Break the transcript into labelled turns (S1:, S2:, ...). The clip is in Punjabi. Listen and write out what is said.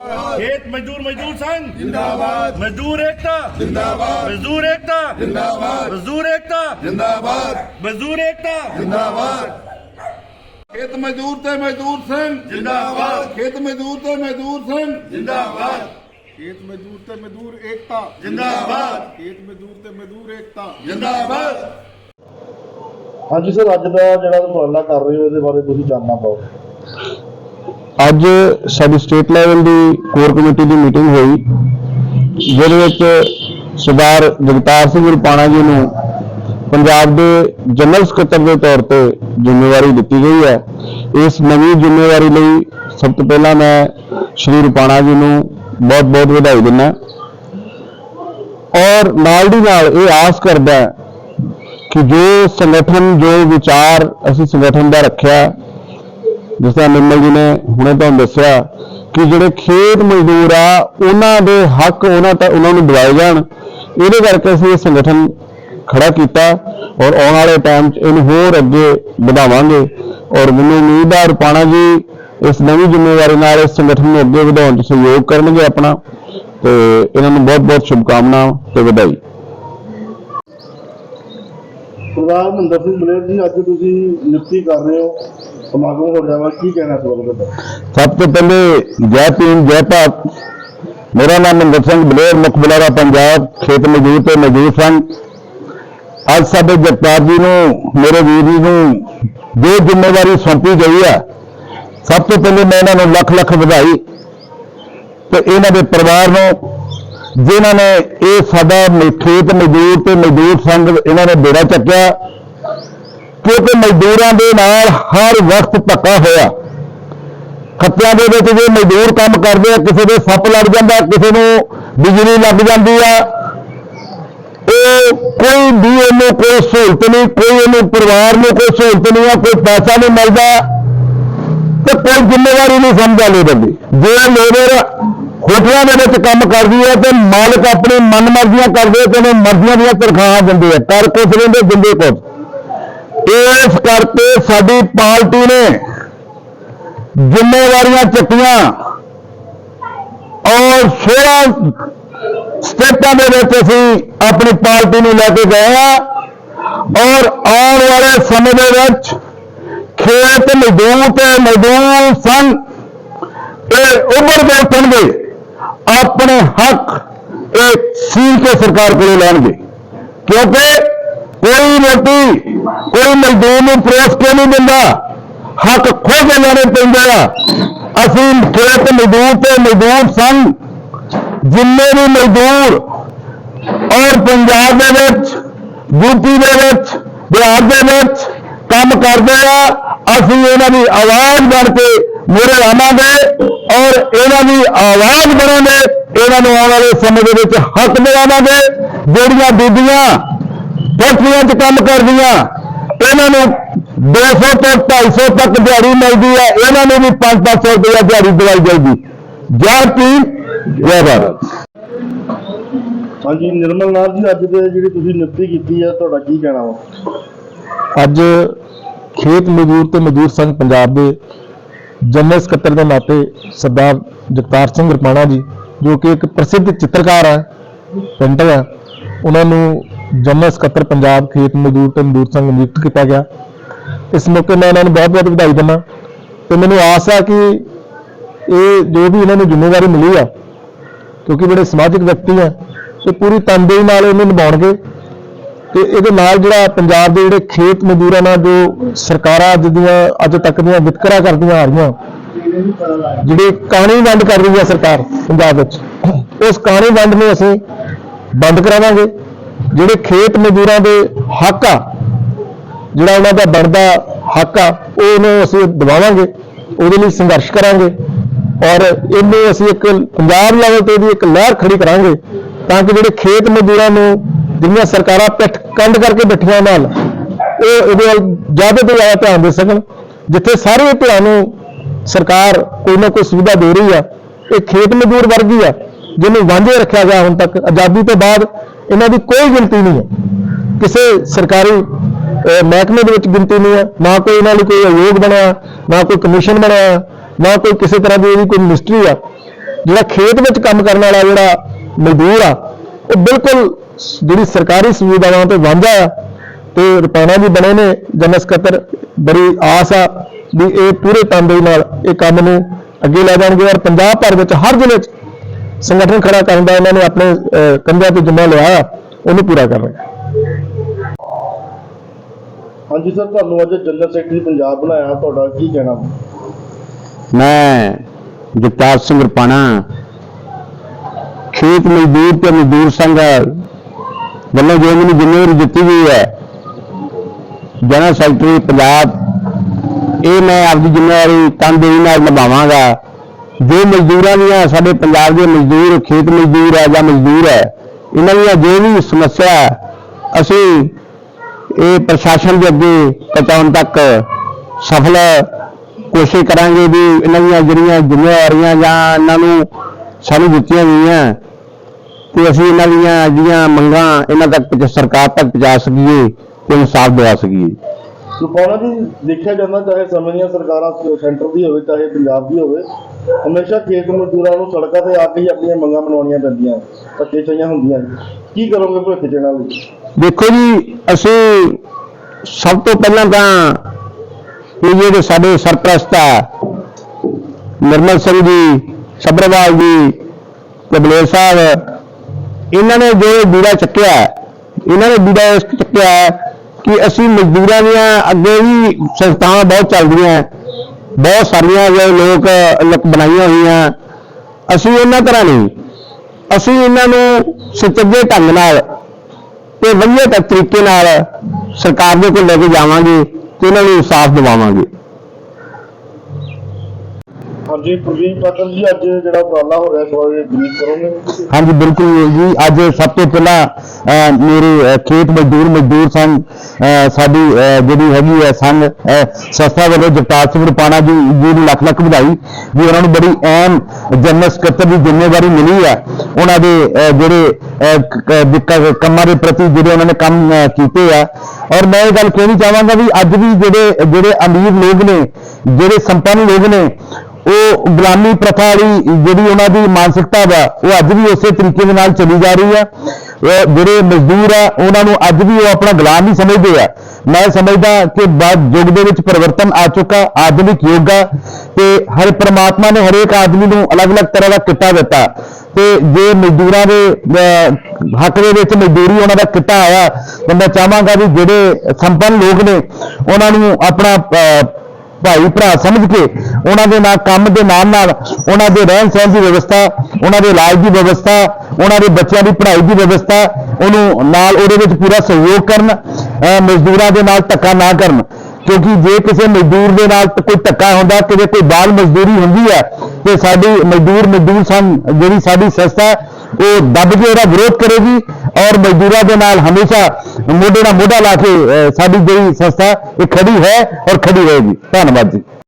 S1: ਖੇਤ ਮਜ਼ਦੂਰ ਮਜ਼ਦੂਰ ਸੰਘ ਜਿੰਦਾਬਾਦ ਮਜ਼ਦੂਰ ਏਕਤਾ ਜਿੰਦਾਬਾਦ ਮਜ਼ਦੂਰ ਏਕਤਾ ਜਿੰਦਾਬਾਦ ਮਜ਼ਦੂਰ ਏਕਤਾ
S2: ਜਿੰਦਾਬਾਦ
S1: ਮਜ਼ਦੂਰ ਏਕਤਾ
S2: ਜਿੰਦਾਬਾਦ ਖੇਤ ਮਜ਼ਦੂਰ ਤੇ ਮਜ਼ਦੂਰ ਸਿੰਘ
S1: ਜਿੰਦਾਬਾਦ।
S2: ਖੇਤ ਮਜ਼ਦੂਰ ਤੇ ਮਜ਼ਦੂਰ ਸਿੰਘ
S1: ਜਿੰਦਾਬਾਦ
S3: ਖੇਤ ਮਜ਼ਦੂਰ ਤੇ ਮਜ਼ਦੂਰ ਏਕਤਾ
S1: ਜਿੰਦਾਬਾਦ
S3: ਖੇਤ ਮਜ਼ਦੂਰ ਤੇ ਮਜ਼ਦੂਰ ਏਕਤਾ
S1: ਜਿੰਦਾਬਾਦ
S4: ਹਾਂਜੀ ਸਰ ਅੱਜ ਦਾ ਜਿਹੜਾ ਉਪਰਾਲਾ ਕਰ ਰਹੇ ਹੋ ਇਹਦੇ ਬਾਰੇ ਤੁਸੀਂ ਜਾਣਨਾ ਪਾਓ
S5: ਅੱਜ ਸਾਡੀ ਸਟੇਟ ਲੈਵਲ ਦੀ ਕੋਰ ਕਮੇਟੀ ਦੀ ਮੀਟਿੰਗ ਹੋਈ, ਜਿਹਦੇ ਵਿੱਚ ਸਰਦਾਰ ਜਗਤਾਰ ਸਿੰਘ ਰੁਪਾਣਾ ਜੀ ਨੂੰ ਪੰਜਾਬ ਦੇ ਜਨਰਲ ਸਕੱਤਰ ਦੇ ਤੌਰ ਤੇ ਜ਼ਿੰਮੇਵਾਰੀ ਦਿੱਤੀ ਗਈ ਹੈ। ਇਸ ਨਵੀਂ ਜ਼ਿੰਮੇਵਾਰੀ ਲਈ ਸਭ ਤੋਂ ਪਹਿਲਾਂ ਮੈਂ ਸ਼੍ਰੀ ਰੁਪਾਣਾ ਜੀ ਨੂੰ ਬਹੁਤ-ਬਹੁਤ ਵਧਾਈ ਦਿੰਦਾ ਔਰ ਨਾਲ ਦੀ ਨਾਲ ਇਹ ਆਸ ਕਰਦਾ ਕਿ ਜੋ ਸੰਗਠਨ, ਜੋ ਵਿਚਾਰ ਅਸੀਂ ਸੰਗਠਨ ਦਾ ਰੱਖਿਆ ਜਿਸ ਤਰ੍ਹਾਂ ਨਿਰਮਲ ਜੀ ਨੇ ਹੁਣੇ ਤੁਹਾਨੂੰ ਦੱਸਿਆ ਕਿ ਜਿਹੜੇ ਖੇਤ ਮਜ਼ਦੂਰ ਆ, ਉਹਨਾਂ ਦੇ ਹੱਕ ਉਹਨਾਂ ਤੱਕ ਉਹਨਾਂ ਨੂੰ ਦਿਵਾਏ ਜਾਣ। ਇਹਦੇ ਕਰਕੇ ਅਸੀਂ ਇਹ ਸੰਗਠਨ ਖੜਾ ਕੀਤਾ ਔਰ ਆਉਣ ਵਾਲੇ ਟਾਈਮ 'ਚ ਇਹਨੂੰ ਹੋਰ ਅੱਗੇ ਵਧਾਵਾਂਗੇ। ਔਰ ਮੈਨੂੰ ਉਮੀਦ ਹੈ ਰੁਪਾਣਾ ਜੀ ਇਸ ਨਵੀਂ ਜ਼ਿੰਮੇਵਾਰੀ ਨਾਲ ਇਸ ਸੰਗਠਨ ਨੂੰ ਅੱਗੇ ਵਧਾਉਣ 'ਚ ਸਹਿਯੋਗ ਕਰਨਗੇ ਆਪਣਾ। ਤੇ ਇਹਨਾਂ ਨੂੰ ਬਹੁਤ-ਬਹੁਤ ਸ਼ੁਭਕਾਮਨਾਵਾਂ ਤੇ ਵਧਾਈ।
S4: ਸਰਦਾਰ ਮਹਿੰਦਰ ਸਿੰਘ ਬਲੇਰ ਜੀ, ਅੱਜ ਤੁਸੀਂ ਨਿਯੁਕਤੀ ਕਰ ਰਹੇ ਹੋ। ਸਮਾਗਮ ਹੋ ਜਾਵਾ ਕੀ ਕਹਿਣਾ ਇਸ
S5: ਸਭ ਤੋਂ ਪਹਿਲੇ ਜੈ ਭੀਮ, ਜੈ ਭਾਰਤ। ਮੇਰਾ ਨਾਮ ਮਨਿੰਦਰ ਸਿੰਘ ਬਲੇਰ ਮੁੱਖ ਬੁਲਾਰਾ ਪੰਜਾਬ, ਖੇਤ ਮਜ਼ਦੂਰ ਤੇ ਮਜ਼ਦੂਰ ਸੰਘ। ਅੱਜ ਸਾਡੇ ਜਗਤਾਰ ਜੀ ਨੂੰ, ਮੇਰੇ ਵੀਰ ਜੀ ਨੂੰ ਜੋ ਜ਼ਿੰਮੇਵਾਰੀ ਸੌਂਪੀ ਗਈ ਹੈ ਸਭ ਤੋਂ ਪਹਿਲੇ ਮੈਂ ਇਹਨਾਂ ਨੂੰ ਲੱਖ ਲੱਖ ਵਧਾਈ ਤੇ ਇਹਨਾਂ ਦੇ ਪਰਿਵਾਰ ਨੂੰ, ਜਿਨ੍ਹਾਂ ਨੇ ਇਹ ਸਾਡਾ ਖੇਤ ਮਜ਼ਦੂਰ ਤੇ ਮਜ਼ਦੂਰ ਸੰਘ, ਇਹਨਾਂ ਨੇ ਬੇੜਾ ਚੱਕਿਆ। ਕਿਉਂਕਿ ਮਜ਼ਦੂਰਾਂ ਦੇ ਨਾਲ ਹਰ ਵਕਤ ਧੱਕਾ ਹੋਇਆ। ਖੱਤਿਆਂ ਦੇ ਵਿੱਚ ਜੇ ਮਜ਼ਦੂਰ ਕੰਮ ਕਰਦੇ ਆ, ਕਿਸੇ ਦੇ ਸੱਪ ਲੜ ਜਾਂਦਾ, ਕਿਸੇ ਨੂੰ ਬਿਜਲੀ ਲੱਗ ਜਾਂਦੀ ਆ, ਉਹ ਕੋਈ ਵੀ ਇਹਨੂੰ ਕੋਈ ਸਹੂਲਤ ਨਹੀਂ, ਕੋਈ ਇਹਨੂੰ ਪਰਿਵਾਰ ਨੂੰ ਕੋਈ ਸਹੂਲਤ ਨਹੀਂ ਆ, ਕੋਈ ਪੈਸਾ ਨਹੀਂ ਮਿਲਦਾ ਤੇ ਕੋਈ ਜ਼ਿੰਮੇਵਾਰੀ ਨਹੀਂ ਸਮਝਾ ਲੈ ਬੰਦੀ। ਜੇ ਲੇਬਰ ਹੋਟਲਾਂ ਦੇ ਵਿੱਚ ਕੰਮ ਕਰਦੀ ਹੈ ਤੇ ਮਾਲਕ ਆਪਣੀ ਮਨਮਰਜ਼ੀਆਂ ਕਰਦੇ ਤੇ ਉਹਨੂੰ ਮਰਜ਼ੀਆਂ ਦੀਆਂ ਤਨਖਾਹਾਂ ਦਿੰਦੇ ਆ। ਕਰ ਕੁਛ ਲੈਂਦੇ ਦਿੰਦੇ ਕੁਛ। ਇਸ ਕਰਕੇ ਸਾਡੀ ਪਾਰਟੀ ਨੇ ਜ਼ਿੰਮੇਵਾਰੀਆਂ ਚੱਕੀਆਂ ਔਰ 16 ਸਟੇਟਾਂ ਦੇ ਵਿੱਚ ਅਸੀਂ ਆਪਣੀ ਪਾਰਟੀ ਨੂੰ ਲੈ ਕੇ ਗਏ ਆ ਔਰ ਆਉਣ ਵਾਲੇ ਸਮੇਂ ਦੇ ਵਿੱਚ ਖੇਤ ਮਜ਼ਦੂਰ ਤੇ ਮਜ਼ਦੂਰ ਸੰਘ ਇਹ ਉੱਭਰ ਕੇ ਆਪਣੇ ਹੱਕ ਇਹ ਸੀਲ ਕੇ ਸਰਕਾਰ ਕੋਲੋਂ ਲੈਣਗੇ। ਕਿਉਂਕਿ ਕੋਈ ਰੋਟੀ ਕੋਈ ਮਜ਼ਦੂਰ ਨੂੰ ਪਰੋਸ ਕੇ ਨਹੀਂ ਦਿੰਦਾ? ਹੱਕ ਖੁਦ ਇਹਨਾਂ ਨੇ ਪੈਂਦੇ ਆ। ਅਸੀਂ ਖੇਤ ਮਜ਼ਦੂਰ ਤੇ ਮਜ਼ਦੂਰ ਸੰਘ, ਜਿੰਨੇ ਵੀ ਮਜ਼ਦੂਰ ਔਰ ਪੰਜਾਬ ਦੇ ਵਿੱਚ, ਯੂਪੀ ਦੇ ਵਿੱਚ, ਬਿਹਾਰ ਦੇ ਵਿੱਚ ਕੰਮ ਕਰਦੇ ਆ, ਅਸੀਂ ਇਹਨਾਂ ਦੀ ਆਵਾਜ਼ ਬਣ ਕੇ ਮੂਹਰੇ ਆਵਾਂਗੇ ਔਰ ਇਹਨਾਂ ਦੀ ਆਵਾਜ਼ ਬਣਾਂਗੇ ਇਹਨਾਂ ਨੂੰ ਆਉਣ ਵਾਲੇ ਸਮੇਂ ਦੇ ਵਿੱਚ ਹੱਕ ਦਿਵਾਵਾਂਗੇ, ਜਿਹੜੀਆਂ ਬੀਬੀਆਂ ਫੈਕਟਰੀਆਂ 'ਚ ਕੰਮ ਕਰਦੀਆਂ। ਇਹਨਾਂ ਨੂੰ 200 ਤੋਂ 250 ਤੱਕ ਦਿਹਾੜੀ ਮਿਲਦੀ ਹੈ। ਇਹਨਾਂ ਨੂੰ ਵੀ 5-500 ਰੁਪਏ ਦਿਹਾੜੀ ਦਿਵਾਈ ਜਾਏਗੀ ਜੈ ਭੀਮ ਜੈ ਭਾਰਤ।
S4: ਹਾਂਜੀ ਨਿਰਮਲ ਨਾਥ ਜੀ ਅੱਜ ਦੇ ਜਿਹੜੀ ਤੁਸੀਂ ਨਿਯੁਕਤੀ ਕੀਤੀ ਹੈ ਤੁਹਾਡਾ ਕੀ ਕਹਿਣਾ ਵਾ?
S5: ਅੱਜ ਖੇਤ ਮਜ਼ਦੂਰ ਤੇ ਮਜ਼ਦੂਰ ਸੰਘ ਪੰਜਾਬ ਦੇ ਜਨਰਲ ਸਕੱਤਰ ਦੇ ਨਾਤੇ ਸਰਦਾਰ ਜਗਤਾਰ ਸਿੰਘ ਰਪਾਣਾ ਜੀ ਜੋ ਕਿ ਇੱਕ ਪ੍ਰਸਿੱਧ ਚਿੱਤਰਕਾਰ ਹੈ ਪੇਂਟਰ ਹੈ ਉਹਨਾਂ ਨੂੰ ਜਨਰਲ ਸਕੱਤਰ ਪੰਜਾਬ ਖੇਤ ਮਜ਼ਦੂਰ ਤੇ ਮਜ਼ਦੂਰ ਸੰਘ ਨਿਯੁਕਤ ਕੀਤਾ ਗਿਆ। ਇਸ ਮੌਕੇ ਮੈਂ ਇਹਨਾਂ ਨੂੰ ਬਹੁਤ ਬਹੁਤ ਵਧਾਈ ਦਿੰਦਾ। ਤੇ ਮੈਨੂੰ ਆਸ ਹੈ ਕਿ ਇਹ ਜੋ ਵੀ ਇਹਨਾਂ ਨੂੰ ਜ਼ਿੰਮੇਵਾਰੀ ਮਿਲੀ ਆ, ਕਿਉਂਕਿ ਬੜੇ ਸਮਾਜਿਕ ਵਿਅਕਤੀ ਆ ਤੇ ਪੂਰੀ ਤਨਦੇਹੀ ਨਾਲ ਇਹਨੂੰ ਨਿਭਾਉਣਗੇ। ਤੇ ਇਹਦੇ ਨਾਲ ਜਿਹੜਾ ਪੰਜਾਬ ਦੇ ਜਿਹੜੇ ਖੇਤ ਮਜ਼ਦੂਰਾਂ ਨਾਲ ਜੋ ਸਰਕਾਰਾਂ ਅੱਜ ਦੀਆਂ, ਅੱਜ ਤੱਕ ਦੀਆਂ ਵਿਤਕਰਾ ਕਰਦੀਆਂ ਆ ਰਹੀਆਂ, ਜਿਹੜੀ ਕਾਣੀ ਵੰਡ ਕਰ ਰਹੀ ਹੈ ਸਰਕਾਰ ਪੰਜਾਬ ਵਿੱਚ, ਉਸ ਕਾਣੀ ਵੰਡ ਨੂੰ ਅਸੀਂ ਬੰਦ ਕਰਾਵਾਂਗੇ। ਜਿਹੜੇ ਖੇਤ ਮਜ਼ਦੂਰਾਂ ਦੇ ਹੱਕ ਆ, ਜਿਹੜਾ ਉਹਨਾਂ ਦਾ ਬਣਦਾ ਹੱਕ ਆ, ਉਹ ਉਹਨੂੰ ਅਸੀਂ ਦਿਵਾਵਾਂਗੇ, ਉਹਦੇ ਲਈ ਸੰਘਰਸ਼ ਕਰਾਂਗੇ ਔਰ ਇਹਨੂੰ ਅਸੀਂ ਇੱਕ ਪੰਜਾਬ ਲੈਵਲ ਤੇ ਵੀ ਇੱਕ ਲਹਿਰ ਖੜੀ ਕਰਾਂਗੇ ਤਾਂ ਕਿ ਜਿਹੜੇ ਖੇਤ ਮਜ਼ਦੂਰਾਂ ਨੂੰ ਜਿਹੜੀਆਂ ਸਰਕਾਰਾਂ ਪਿੱਠ ਕੰਡ ਕਰਕੇ ਬੈਠੀਆਂ ਨਾਲ, ਉਹ ਇਹਦੇ ਵੱਲ ਜ਼ਿਆਦਾ ਤੋਂ ਜ਼ਿਆਦਾ ਧਿਆਨ ਦੇ ਸਕਣ, ਜਿੱਥੇ ਸਾਰੇ ਧਿਆਨ ਨੂੰ ਸਰਕਾਰ ਕੋਈ ਨਾ ਕੋਈ ਸੁਵਿਧਾ ਦੇ ਰਹੀ ਆ, ਇਹ ਖੇਤ ਮਜ਼ਦੂਰ ਵਰਗੀ ਆ, ਜਿਹਨੂੰ ਵਾਂਝੇ ਰੱਖਿਆ ਗਿਆ ਹੁਣ ਤੱਕ, ਆਜ਼ਾਦੀ ਤੋਂ ਬਾਅਦ ਇਹਨਾਂ ਦੀ ਕੋਈ ਗਿਣਤੀ ਨਹੀਂ ਹੈ। ਕਿਸੇ ਸਰਕਾਰੀ ਮਹਿਕਮੇ ਦੇ ਵਿੱਚ ਗਿਣਤੀ ਨਹੀਂ ਹੈ। ਨਾ ਕੋਈ ਇਹਨਾਂ ਲਈ ਕੋਈ ਆਯੋਗ ਬਣਿਆ, ਨਾ ਕੋਈ ਕਮਿਸ਼ਨ ਬਣਿਆ, ਨਾ ਕੋਈ ਕਿਸੇ ਤਰ੍ਹਾਂ ਦੀ ਇਹਦੀ ਕੋਈ ਮਿਨਿਸਟਰੀ ਆ।
S6: ਜਿਹੜਾ ਖੇਤ ਵਿੱਚ ਕੰਮ ਕਰਨ ਵਾਲਾ ਜਿਹੜਾ ਮਜ਼ਦੂਰ ਆ, ਉਹ ਬਿਲਕੁਲ ਜਿਹੜੀ ਸਰਕਾਰੀ ਸੁਵਿਧਾਵਾਂ ਤੋਂ ਵਾਂਝਾ ਆ ਤੇ ਰਪਾਣਾ ਵੀ ਬਣੇ ਨੇ, ਜਨਰਲ ਸਕੱਤਰ, ਬੜੀ ਆਸ ਆ ਵੀ ਇਹ ਪੂਰੇ ਤੰਦੇ ਨਾਲ ਇਹ ਕੰਮ ਨੂੰ ਅੱਗੇ ਲੈ ਜਾਣਗੇ ਔਰ ਪੰਜਾਬ ਭਰ ਵਿੱਚ ਹਰ ਜ਼ਿਲ੍ਹੇ 'ਚ ਸੰਗਠਨ ਖੜਾ ਕਰਨ ਦਾ ਇਹਨਾਂ ਨੇ ਆਪਣੇ ਕੰਧਿਆਂ ਤੇ ਜਿੰਮਾ ਲਿਆ ਉਹਨੂੰ ਪੂਰਾ ਕਰਨਾ
S4: ਹਾਂਜੀ ਸਰ ਤੁਹਾਨੂੰ ਅੱਜ ਜਨਰਲ ਸੈਕਟਰੀ ਪੰਜਾਬ ਬਣਾਇਆ ਤੁਹਾਡਾ ਕੀ ਕਹਿਣਾ?
S5: ਮੈਂ ਜਗਤਾਰ ਸਿੰਘ ਰਪਾਣਾ ਖੇਤ ਮਜ਼ਦੂਰ ਤੇ ਮਜ਼ਦੂਰ ਸੰਘ ਵੱਲੋਂ ਜੋ ਮੈਨੂੰ ਜ਼ਿੰਮੇਵਾਰੀ ਦਿੱਤੀ ਗਈ ਹੈ ਜਨਰਲ ਸੈਕਟਰੀ ਪੰਜਾਬ ਇਹ ਮੈਂ ਆਪਦੀ ਜ਼ਿੰਮੇਵਾਰੀ ਤਨਦੇਹੀ ਨਾਲ ਨਿਭਾਵਾਂਗਾ। ਜੋ ਮਜ਼ਦੂਰਾਂ ਦੀਆਂ ਸਾਡੇ ਪੰਜਾਬ ਦੇ ਮਜ਼ਦੂਰ, ਖੇਤ ਮਜ਼ਦੂਰ ਹੈ ਜਾਂ ਮਜ਼ਦੂਰ ਹੈ, ਇਹਨਾਂ ਦੀਆਂ ਜੋ ਵੀ ਸਮੱਸਿਆ ਅਸੀਂ ਇਹ ਪ੍ਰਸ਼ਾਸਨ ਦੇ ਅੱਗੇ ਪਹੁੰਚਾਉਣ ਤੱਕ ਸਫਲ ਕੋਸ਼ਿਸ਼ ਕਰਾਂਗੇ ਵੀ ਇਹਨਾਂ ਦੀਆਂ ਜਿਹੜੀਆਂ ਜ਼ਿੰਮੇਵਾਰੀਆਂ ਜਾਂ ਇਹਨਾਂ ਨੂੰ ਸਾਨੂੰ ਦਿੱਤੀਆਂ ਗਈਆਂ ਤੇ ਅਸੀਂ ਇਹਨਾਂ ਦੀਆਂ ਜਿਹੜੀਆਂ ਮੰਗਾਂ ਇਹਨਾਂ ਤੱਕ ਪਹੁੰਚਾ- ਸਰਕਾਰ ਤੱਕ ਪਹੁੰਚਾ ਸਕੀਏ ਤੇ ਇਨਸਾਫ ਦਿਵਾ ਸਕੀਏ।
S4: ਸੁਪਾਣਾ ਜੀ, ਦੇਖਿਆ ਜਾਂਦਾ ਚਾਹੇ ਸਮੇਂ ਦੀਆਂ ਸਰਕਾਰਾਂ ਸੈਂਟਰ ਦੀ ਹੋਵੇ, ਚਾਹੇ ਪੰਜਾਬ ਦੀ ਹੋਵੇ ਹਮੇਸ਼ਾ ਖੇਤ ਮਜ਼ਦੂਰਾਂ ਨੂੰ ਸੜਕਾਂ ਤੇ ਆ ਕੇ ਹੀ ਆਪਣੀਆਂ ਮੰਗਾਂ ਮਨਾਉਣੀਆਂ ਪੈਂਦੀਆਂ ਧੱਕੇ ਚਾਹੀਆਂ ਹੁੰਦੀਆਂ ਕੀ ਕਰੋਗੇ ਭਵਿੱਖ ਚ ਲਈ
S5: ਦੇਖੋ ਜੀ, ਅਸੀਂ ਸਭ ਤੋਂ ਪਹਿਲਾਂ ਤਾਂ ਇਹ ਜਿਹੜੇ ਸਾਡੇ ਸਰਪ੍ਰਸਤ ਆ, ਨਿਰਮਲ ਸਿੰਘ ਜੀ ਸਬਰਵਾਲ ਜੀ ਕਬਲੇਰ ਸਾਹਿਬ, ਇਹਨਾਂ ਨੇ ਜੋ ਬੀੜਾ ਚੱਕਿਆ, ਇਹਨਾਂ ਨੇ ਬੀੜਾ ਇਸ ਚੱਕਿਆ ਕਿ ਅਸੀਂ ਮਜ਼ਦੂਰਾਂ ਦੀਆਂ ਅੱਗੇ ਵੀ ਸੰਸਥਾਵਾਂ ਬਹੁਤ ਚੱਲਦੀਆਂ ਹੈ। ਬਹੁਤ ਸਾਰੀਆਂ ਜੋ ਲੋਕ ਬਣਾਈਆਂ ਹੋਈਆਂ। ਅਸੀਂ ਉਹਨਾਂ ਤਰ੍ਹਾਂ ਨਹੀਂ। ਅਸੀਂ ਇਹਨਾਂ ਨੂੰ ਸੁਚੱਜੇ ਢੰਗ ਨਾਲ ਤੇ ਵਧੀਆ ਤਰੀਕੇ ਨਾਲ ਸਰਕਾਰ ਦੇ ਕੋਲ ਲੈ ਕੇ ਜਾਵਾਂਗੇ ਤੇ ਇਹਨਾਂ ਨੂੰ ਇਨਸਾਫ ਦਿਵਾਵਾਂਗੇ।
S4: ਹਾਂਜੀ, ਪ੍ਰਵੀਨ ਪਾਤਰ ਜੀ, ਅੱਜ ਜਿਹੜਾ ਉਪਰਾਲਾ ਹੋ ਰਿਹਾ ਇਸ ਬਾਰੇ ਬਰੀਫ ਕਰੋਗੇ?
S5: ਹਾਂਜੀ, ਬਿਲਕੁਲ ਜੀ। ਅੱਜ ਸਭ ਤੋਂ ਪਹਿਲਾਂ ਮੇਰੇ ਖੇਤ ਮਜ਼ਦੂਰ ਮਜ਼ਦੂਰ ਸੰਘ ਸਾਡੀ ਜਿਹੜੀ ਹੈਗੀ ਹੈ ਸੰਘ ਸੰਸਥਾ ਵੱਲੋਂ ਜਗਤਾਰ ਸਿੰਘ ਰੁਪਾਣਾ ਜੀ ਜੀ ਨੂੰ ਲੱਖ ਲੱਖ ਵਧਾਈ, ਵੀ ਉਹਨਾਂ ਨੂੰ ਬੜੀ ਅਹਿਮ ਜਨਰਲ ਸਕੱਤਰ ਦੀ ਜ਼ਿੰਮੇਵਾਰੀ ਮਿਲੀ ਹੈ। ਉਹਨਾਂ ਦੇ ਜਿਹੜੇ ਕੰਮਾਂ ਦੇ ਪ੍ਰਤੀ ਜਿਹੜੇ ਉਹਨਾਂ ਨੇ ਕੰਮ ਕੀਤੇ ਆ। ਔਰ ਮੈਂ ਇਹ ਗੱਲ ਕਹਿਣੀ ਚਾਹਾਂਗਾ ਵੀ ਅੱਜ ਵੀ ਜਿਹੜੇ ਜਿਹੜੇ ਅਮੀਰ ਲੋਕ ਨੇ, ਜਿਹੜੇ ਸੰਪੰਨ ਲੋਕ ਨੇ ਉਹ ਗੁਲਾਮੀ ਪ੍ਰਥਾ ਵਾਲੀ ਜਿਹੜੀ ਉਹਨਾਂ ਦੀ ਮਾਨਸਿਕਤਾ ਵਾ ਉਹ ਅੱਜ ਵੀ ਉਸੇ ਤਰੀਕੇ ਦੇ ਨਾਲ ਚੱਲੀ ਜਾ ਰਹੀ ਆ। ਜਿਹੜੇ ਮਜ਼ਦੂਰ ਆ ਉਹਨਾਂ ਨੂੰ ਅੱਜ ਵੀ ਉਹ ਆਪਣਾ ਗੁਲਾਮ ਹੀ ਸਮਝਦੇ ਆ। ਮੈਂ ਸਮਝਦਾ ਕਿ ਬਾਅਦ ਯੁੱਗ ਦੇ ਵਿੱਚ ਪਰਿਵਰਤਨ ਆ ਚੁੱਕਾ ਆਧੁਨਿਕ ਯੁੱਗ ਆ ਤੇ ਹਰ ਪ੍ਰਮਾਤਮਾ ਨੇ ਹਰੇਕ ਆਦਮੀ ਨੂੰ ਅਲੱਗ-ਅਲੱਗ ਤਰ੍ਹਾਂ ਦਾ ਕਿੱਤਾ ਦਿੱਤਾ। ਤੇ ਜੇ ਮਜ਼ਦੂਰਾਂ ਦੇ ਅਹ, ਹੱਕ ਦੇ ਵਿੱਚ ਮਜ਼ਦੂਰੀ ਉਹਨਾਂ ਦਾ ਕਿੱਤਾ ਆਇਆ ਤਾਂ ਮੈਂ ਚਾਹਾਂਗਾ ਵੀ ਜਿਹੜੇ ਸੰਪੰਨ ਲੋਕ ਨੇ ਉਹਨਾਂ ਨੂੰ ਆਪਣਾ ਭਾਈ ਭਰਾ ਸਮਝ ਕੇ ਉਹਨਾਂ ਦੇ ਨਾਲ, ਕੰਮ ਦੇ ਨਾਲ ਨਾਲ ਉਹਨਾਂ ਦੇ ਰਹਿਣ ਸਹਿਣ ਦੀ ਵਿਵਸਥਾ, ਉਹਨਾਂ ਦੇ ਇਲਾਜ ਦੀ ਵਿਵਸਥਾ, ਉਹਨਾਂ ਦੇ ਬੱਚਿਆਂ ਦੀ ਪੜ੍ਹਾਈ ਦੀ ਵਿਵਸਥਾ, ਉਹਨੂੰ ਨਾਲ ਉਹਦੇ ਵਿੱਚ ਪੂਰਾ ਸਹਿਯੋਗ ਕਰਨ ਮਜ਼ਦੂਰਾਂ ਦੇ ਨਾਲ ਧੱਕਾ ਨਾ ਕਰਨ। ਕਿਉਂਕਿ ਜੇ ਕਿਸੇ ਮਜ਼ਦੂਰ ਦੇ ਨਾਲ ਕੋਈ ਧੱਕਾ ਹੁੰਦਾ, ਕਿਤੇ ਕੋਈ ਬਾਲ ਮਜ਼ਦੂਰੀ ਹੁੰਦੀ ਹੈ, ਤੇ ਸਾਡੀ ਮਜ਼ਦੂਰ ਮਜ਼ਦੂਰ ਸੰਘ ਜਿਹੜੀ ਸਾਡੀ ਸੰਸਥਾ ਉਹ ਦੱਬ ਕੇ ਉਹਦਾ ਵਿਰੋਧ ਕਰੇਗੀ ਔਰ ਮਜ਼ਦੂਰਾਂ ਦੇ ਨਾਲ ਹਮੇਸ਼ਾ ਮੋਢੇ ਨਾਲ ਮੋਢਾ ਲਾ ਕੇ ਸਾਡੀ ਜਿਹੜੀ ਸੰਸਥਾ, ਇਹ ਖੜੀ ਹੈ ਔਰ ਖੜੀ ਰਹੇਗੀ। ਧੰਨਵਾਦ ਜੀ।